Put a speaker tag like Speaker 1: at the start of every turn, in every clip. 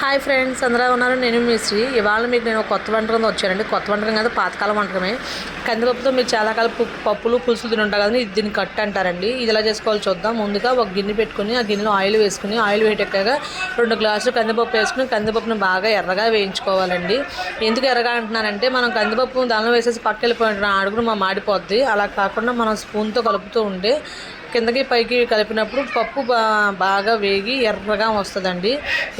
Speaker 1: Hi friends అందరూ ఉన్నారు? నేను మిశ్రీ ఇవాళ మీకు నేను కొత్త వంటకం వచ్చానండి. కొత్త వంటకం కాదు పాతకాలం వంటకమే. కందిపప్పుతో మీరు చాలా కాలం పప్పులు పులుసులు తిని ఉంటారు కదా ఇది దీన్ని కట్ అంటారండి. ఇది ఎలా చేసుకోవాలో చూద్దాం. ముందుగా ఒక గిన్నె పెట్టుకుని ఆ గిన్నెలో ఆయిల్ వేసుకుని ఆయిల్ వేటెక్కాక రెండు గ్లాసులు కందిపప్పు వేసుకుని కందిపప్పుని బాగా ఎర్రగా వేయించుకోవాలండి. ఎందుకు ఎర్రగా అంటున్నానంటే మనం కందిపప్పు దానిలో వేసేసి పక్కకి వెళ్ళిపోయిన అడుగును మా మాడిపోద్ది. అలా కాకుండా మనం స్పూన్తో కలుపుతూ ఉంటే కిందకి పైకి కలిపినప్పుడు పప్పు బా బాగా వేగి ఎర్రగా వస్తుందండి.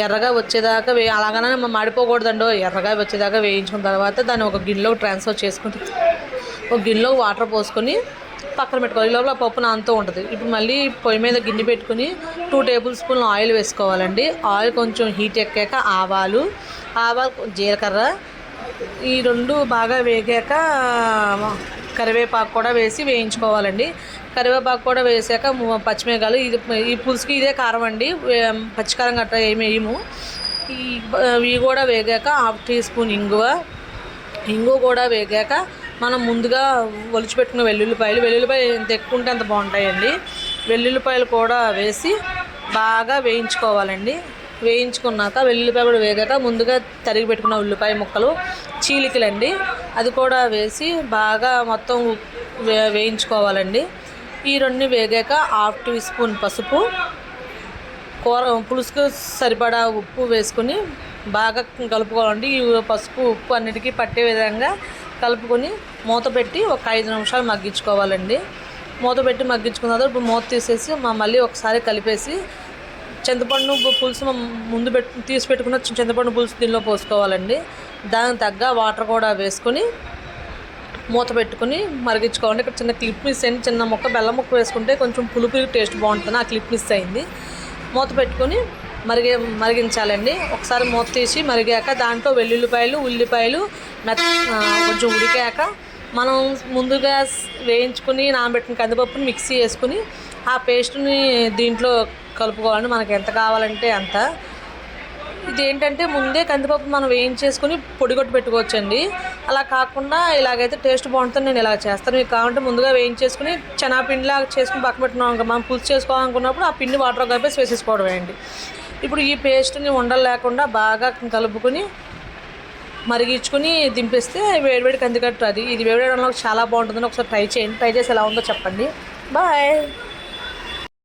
Speaker 1: ఎర్రగా వచ్చేదాకా వే అలాగనే మనం ఎర్రగా వచ్చేదాకా వేయించుకున్న తర్వాత దాన్ని ఒక గిన్నెలో ట్రాన్స్ఫర్ చేసుకుంటే ఒక గిన్నెలో వాటర్ పోసుకొని పక్కన పెట్టుకోవాలి. ఈ లోపల ఆ పప్పు నానుతూ ఉంటుంది. ఇప్పుడు మళ్ళీ పొయ్యి మీద గిన్నె పెట్టుకుని టూ టేబుల్ స్పూన్ ఆయిల్ వేసుకోవాలండి. ఆయిల్ కొంచెం హీట్ ఎక్కాక ఆవాలు ఆవాలు జీలకర్ర ఈ రెండు బాగా వేగాక కరివేపాకు కూడా వేసి వేయించుకోవాలండి. కరివేపాకు కూడా వేసాక ము- పచ్చిమిరకాయలు ఇది ఈ పులుసుకి ఇదే కారం అండి. పచ్చికారం గట్రా ఏమి వేయము. ఇవి కూడా వేగాక హాఫ్ టీ స్పూన్ ఇంగువ. ఇంగువ కూడా వేగాక మనం ముందుగా ఒలిచిపెట్టుకున్న వెల్లుల్లిపాయలు వెల్లుల్లిపాయలు ఎంత ఎక్కువ ఉంటే అంత బాగుంటాయండి. వెల్లుల్లిపాయలు కూడా వేసి బాగా వేయించుకోవాలండి. వేయించుకున్నాక వెల్లుల్లిపాయ కూడా వేగాక ముందుగా తరిగి పెట్టుకున్న ఉల్లిపాయ ముక్కలు చీలికలండి. అది కూడా వేసి బాగా మొత్తం వే వేయించుకోవాలండి. ఈ రెండు వేగాక హాఫ్ టీ స్పూన్ పసుపు కూర పులుసుకు సరిపడా ఉప్పు వేసుకొని బాగా కలుపుకోవాలండి. ఈ పసుపు ఉప్పు అన్నిటికీ పట్టే విధంగా కలుపుకొని మూత పెట్టి ఒక ఐదు నిమిషాలు మగ్గించుకోవాలండి. మూత పెట్టి మగ్గించుకున్న తర్వాత ఇప్పుడు మూత తీసేసి మా మళ్ళీ ఒకసారి కలిపేసి చింతపండు పులుసు ముందు పెట్టు తీసి పెట్టుకున్న చింతపండు పులుసు దీనిలో పోసుకోవాలండి. దానికి తగ్గ వాటర్ కూడా వేసుకొని మూత పెట్టుకుని మరిగించుకోవాలి. ఇక్కడ చిన్న క్లిప్ మిస్ అయింది. చిన్న ముక్క బెల్లం ముక్క వేసుకుంటే కొంచెం పులుపు టేస్ట్ బాగుంటుంది. ఆ క్లిప్ మిస్ అయింది. మూత పెట్టుకొని మరిగే మరిగించాలండి. ఒకసారి మూత తీసి మరిగాక దాంట్లో వెల్లుల్లిపాయలు ఉల్లిపాయలు మెత్త కొంచెం ఉడికాక మనం ముందుగా వేయించుకుని నానబెట్టిన కందిపప్పుని మిక్సీ వేసుకుని ఆ పేస్ట్ని దీంట్లో కలుపుకోవాలండి. మనకి ఎంత కావాలంటే అంత. ఇది ఏంటంటే ముందే కందిపప్పు మనం వేయించేసుకుని పొడి కొట్టి పెట్టుకోవచ్చండి. అలా కాకుండా ఇలాగైతే టేస్ట్ బాగుంటుంది నేను ఇలా చేస్తాను. మీకు కావాలంటే ముందుగా వేయించేసుకుని చెనాపిండిలా చేసుకుని పక్క పెట్టుకున్నాం మనం పులుసు చేసుకోవాలనుకున్నప్పుడు ఆ పిండి వాటర్ కలిపేసి వేసేసుకోవడమే అండి ఇప్పుడు ఈ పేస్ట్ని ఉండలు లేకుండా బాగా కలుపుకొని మరిగించుకుని దింపేస్తే వేడివేడి కందికట్టు అది. ఇది వేడివేయడంలో చాలా బాగుంటుందని ఒకసారి ట్రై చేయండి. ట్రై చేసి ఎలా ఉందో చెప్పండి. బాయ్.